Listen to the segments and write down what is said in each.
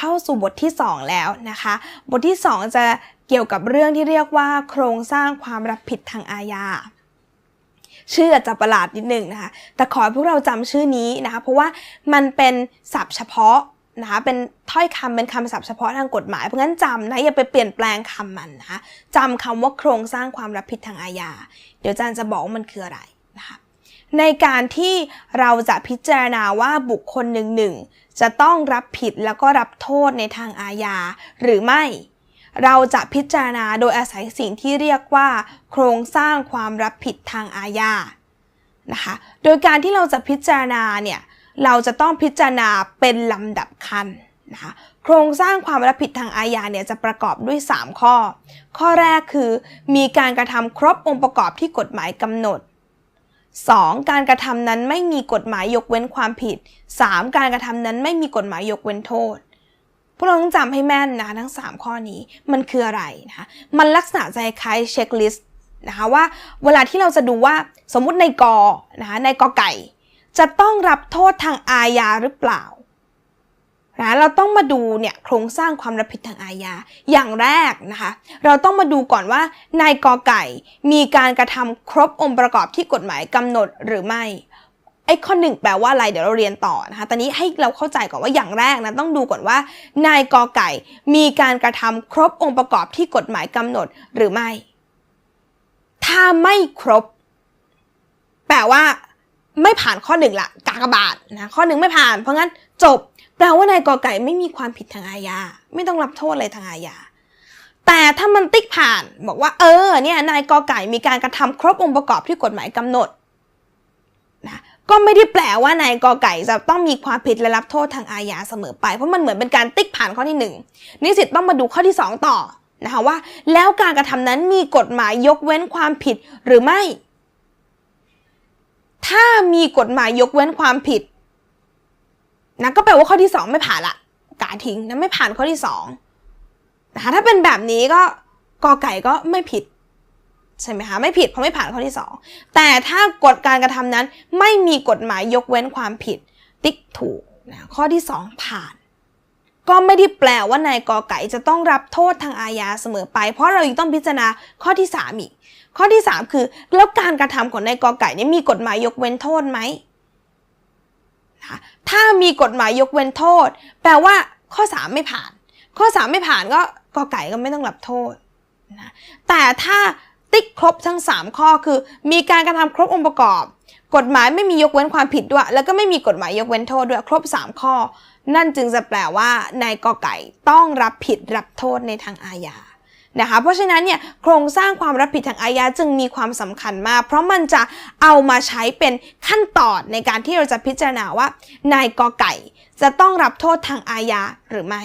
เข้าสู่บทที่ 2 แล้วนะคะ บทที่ 2 จะเกี่ยวกับเรื่องที่เรียกว่า โครงสร้างความรับผิดทางอาญาชื่ออาจจะประหลาดนิดนึงนะคะ แต่ขอให้พวกเราจำชื่อนี้นะคะ เพราะว่ามันเป็นศัพท์เฉพาะนะคะ เป็นถ้อยคำเป็นคำศัพท์เฉพาะทางกฎหมาย เพราะงั้นจำนะอย่าไปเปลี่ยนแปลงคำมันนะคะจำคำว่าโครงสร้างความรับผิดทางอาญา เดี๋ยวอาจารย์จะบอกว่ามันคืออะไรนะคะ ในการที่เราจะพิจารณาว่าบุคคลหนึ่งหนึ่งจะต้องรับผิดแล้วก็รับโทษในทางอาญาหรือไม่ เราจะพิจารณาโดยอาศัยสิ่งที่เรียกว่า โครงสร้างความรับผิดทางอาญานะคะ โดยการที่เราจะพิจารณาเนี่ยเราจะต้องพิจารณาเป็นลำดับขั้นนะคะโครงสร้างความรับผิดทางอาญาเนี่ยจะประกอบด้วย 3 ข้อ ข้อแรกคือ มีการกระทำครบองค์ประกอบที่กฎหมายกำหนด 2. การกระทำนั้นไม่มีกฎหมายยกเว้นความผิด 3. การกระทำนั้นไม่มีกฎหมายยกเว้นโทษ พวกเราต้องจำให้แม่นนะคะทั้ง 3 ข้อนี้มันคืออะไรนะคะมันลักษณะใจคล้ายเช็คลิสต์นะคะว่าเวลาที่เราจะดูว่าสมมุติในกอนะคะในกอไก่ จะต้องรับโทษทางอาญาหรือเปล่า นะเราต้องมาดูเนี่ยโครงสร้างความรับผิดทางอาญา อย่างแรกนะคะ เราต้องมาดูก่อนว่านายกอไก่มีการกระทำครบองค์ประกอบที่กฎหมายกำหนดหรือไม่ไอ้ข้อหนึ่งแปลว่าอะไรเดี๋ยวเราเรียนต่อนะคะตอนนี้ให้เราเข้าใจก่อนว่าอย่างแรกนะต้องดูก่อนว่านายกอไก่มีการกระทำครบองค์ประกอบที่กฎหมายกำหนดหรือไม่ ถ้าไม่ครบ แปลว่า ไม่ผ่านข้อหนึ่งละกากบาทนะข้อหนึ่งไม่ผ่าน เพราะงั้นจบแปลว่านายกอไก่ไม่มีความผิดทางอาญาไม่ต้องรับโทษอะไรทางอาญาแต่ถ้ามันติ๊กผ่านบอกว่า เออเนี่ยนายกอไก่มีการกระทำครบองค์ประกอบที่กฎหมายกำหนดนะก็ไม่ได้แปลว่านายกอไก่จะต้องมีความผิดและรับโทษทางอาญาเสมอไป เพราะมันเหมือนเป็นการติ๊กผ่านข้อที่หนึ่งนิสิตต้องมาดูข้อที่สองต่อนะคะว่า แล้วการกระทำนั้นมีกฎหมายยกเว้นความผิดหรือไม่ ถ้ามีกฎหมายยกเว้นความผิดนะก็แปลว่าข้อที่ 2 ไม่ผ่านละกาทิ้งนะไม่ผ่านข้อที่2นะคะถ้าเป็นแบบนี้ก็กอไก่ก็ไม่ผิดใช่ไหมคะไม่ผิดเพราะไม่ผ่านข้อที่ 2 แต่ถ้ากฎการกระทำนั้นไม่มีกฎหมายยกเว้นความผิดติ๊กถูกนะข้อที่ 2 ผ่าน ก็ไม่ได้แปลว่านายกอไก่จะต้องรับโทษทางอาญาเสมอไป เพราะเรายังต้องพิจารณาข้อที่ 3 อีก ข้อที่ 3 คือ แล้วการกระทำของนายกอไก่นี่มีกฎหมายยกเว้นโทษไหมนะถ้ามีกฎหมายยกเว้นโทษ แปลว่าข้อ 3 ไม่ผ่าน ข้อ 3 ไม่ผ่านก็กอไก่ก็ไม่ต้องรับโทษนะแต่ถ้าติ๊กครบทั้ง 3 ข้อคือ มีการกระทำครบองค์ประกอบ กฎหมายไม่มียกเว้นความผิดด้วย แล้วก็ไม่มีกฎหมายยกเว้นโทษด้วยครบ 3 ข้อ นั่นจึงจะแปลว่านายกอไก่ต้องรับผิดรับโทษในทางอาญานะคะเพราะฉะนั้นเนี่ยโครงสร้างความรับผิดทางอาญาจึงมีความสำคัญมาก เพราะมันจะเอามาใช้เป็นขั้นตอนในการที่เราจะพิจารณาว่า นายกอไก่จะต้องรับโทษทางอาญาหรือไม่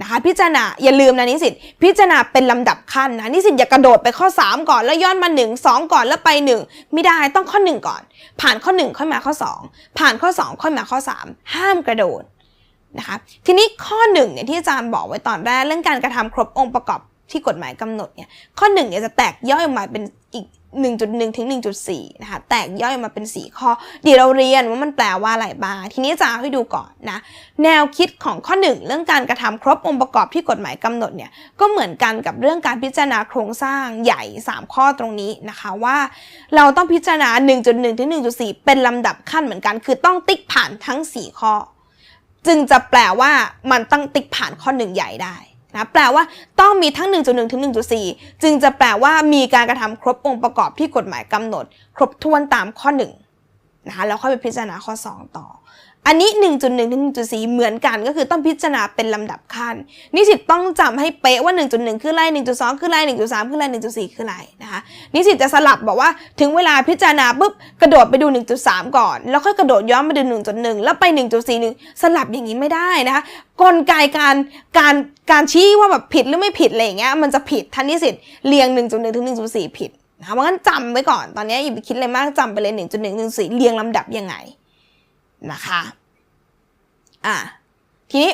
นะคะพิจารณาอย่าลืมนะนิสิตพิจารณาเป็นลำดับขั้นนะนิสิตอย่ากระโดดไปข้อ 3 ก่อนแล้วย้อนมา 1 2 ก่อนแล้วไป 1 ไม่ได้ต้องข้อ 1 ก่อน ผ่านข้อ 1 ค่อยมาข้อ 2 ผ่านข้อ 2 ค่อยมาข้อ 3 ห้ามกระโดด นะคะทีนี้ข้อ1เนี่ยที่อาจารย์บอกไว้ตอนแรกเรื่องการกระทำครบองค์ประกอบที่กฎหมายกำหนดเนี่ยข้อ1เนี่ยจะแตกย่อยออกมาเป็นอีก 1.1 ถึง 1.4 นะคะแตกย่อยออกมาเป็น 4 ข้อ เดี๋ยวเราเรียนว่ามันแปลว่าอะไรบ้างทีนี้จะให้ดูก่อนนะแนวคิดของข้อ 1 เรื่องการกระทำครบองค์ประกอบที่กฎหมายกำหนดเนี่ยก็เหมือนกันกับเรื่องการพิจารณาโครงสร้างใหญ่ 3 ข้อตรงนี้นะคะว่า เราต้องพิจารณา 1.1 ถึง 1.4 เป็นลำดับขั้นเหมือนกัน คือต้องติ๊กผ่านทั้ง 4 ข้อ จึงจะแปลว่ามันต้องติ๊กผ่านข้อหนึ่งใหญ่ได้นะแปลว่าต้องมีทั้ง 1.1 ถึง 1.4 จึงจะแปลว่ามีการกระทำครบองค์ประกอบที่กฎหมายกำหนด ครบถ้วนตามข้อ 1 นะคะแล้วค่อยไปพิจารณาข้อ 2 ต่อ อันนี้ 1.1ถึง1.4 เหมือนกันก็คือต้องพิจารณาเป็นลำดับขั้น นิสิตต้องจำให้เป๊ะว่า 1.1 คืออะไร 1.2 คืออะไร 1.3 คืออะไร 1.4 คืออะไรนะคะนิสิตจะสลับบอกว่าถึงเวลาพิจารณาปุ๊บกระโดดไปดู 1.3 ก่อน แล้วค่อยกระโดดย้อนมาดู 1.1 แล้วไป 1.41 สลับอย่างนี้ไม่ได้นะคะกลไกการการการชี้ว่าแบบผิดหรือไม่ผิดอะไรอย่างเงี้ยมันจะผิดทันนิสิตเรียง 1.1 ถึง 1.4 ผิด นะคะเพราะงั้นจำไว้ก่อน ตอนนี้อย่าไปคิดอะไรมากจำไปเลย1.1 1.4เรียงลำดับยังไงนะคะอะทีนี้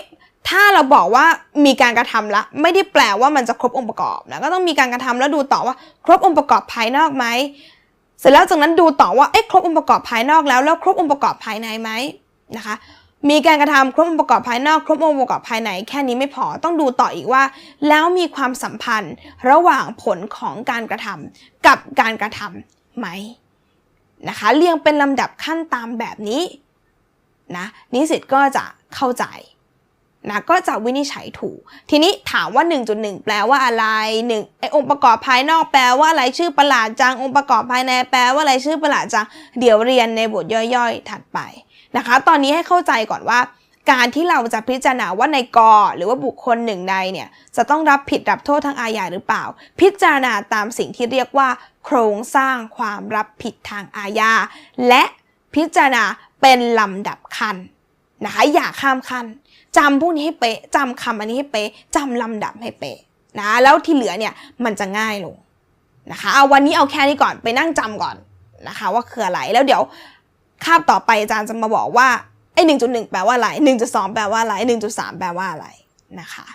ถ้าเราบอกว่ามีการกระทำละไม่ได้แปลว่ามันจะครบองค์ประกอบนะก็ต้องมีการกระทำแล้วดูต่อว่า ครบองค์ประกอบภายนอกไหมเสร็จแล้วจากนั้นดูต่อว่าเอ๊ะครบองค์ประกอบภายนอกแล้วแล้วครบองค์ประกอบภายในไหมนะคะ มีการกระทำครบองค์ประกอบภายนอกครบองค์ประกอบภายในแค่นี้ไม่พอต้องดูต่ออีกว่า แล้วมีความสัมพันธ์ระหว่างผลของการกระทำกับการกระทำไหมนะคะเรียงเป็นลำดับขั้นตามแบบนี้นะนิสิตก็จะเข้าใจนะก็จะวินิจฉัยถูก ทีนี้ถามว่า 1.1 แปลว่าอะไร1ไอองค์ประกอบภายนอกแปลว่าอะไรชื่อประหลาดจังองค์ประกอบภายในแปลว่าอะไรชื่อประหลาดจังเดี๋ยวเรียนในบทย่อยๆ ถัดไป นะคะ ตอนนี้ให้เข้าใจก่อนว่า การที่เราจะพิจารณาว่าในกอหรือว่าบุคคลหนึ่งใดเนี่ยจะต้องรับผิดรับโทษทางอาญาหรือเปล่า พิจารณาตามสิ่งที่เรียกว่า โครงสร้างความรับผิดทางอาญาและพิจารณาเป็นลำดับขั้นนะคะอย่าข้ามขั้นจำพวกนี้ให้เป๊ะจำคำอันนี้ให้เป๊ะจำลำดับให้เป๊ะนะแล้วที่เหลือเนี่ยมันจะง่ายลงนะคะเอาวันนี้เอาแค่นี้ก่อนไปนั่งจำก่อนนะคะ ว่าคืออะไรแล้วเดี๋ยว คาบต่อไปอาจารย์จะมาบอกว่าไอ้หนึ่งจุดหนึ่งแปลว่าอะไรหนึ่งจุดสองแปลว่าอะไรหนึ่งจุดสามแปลว่าอะไรนะคะ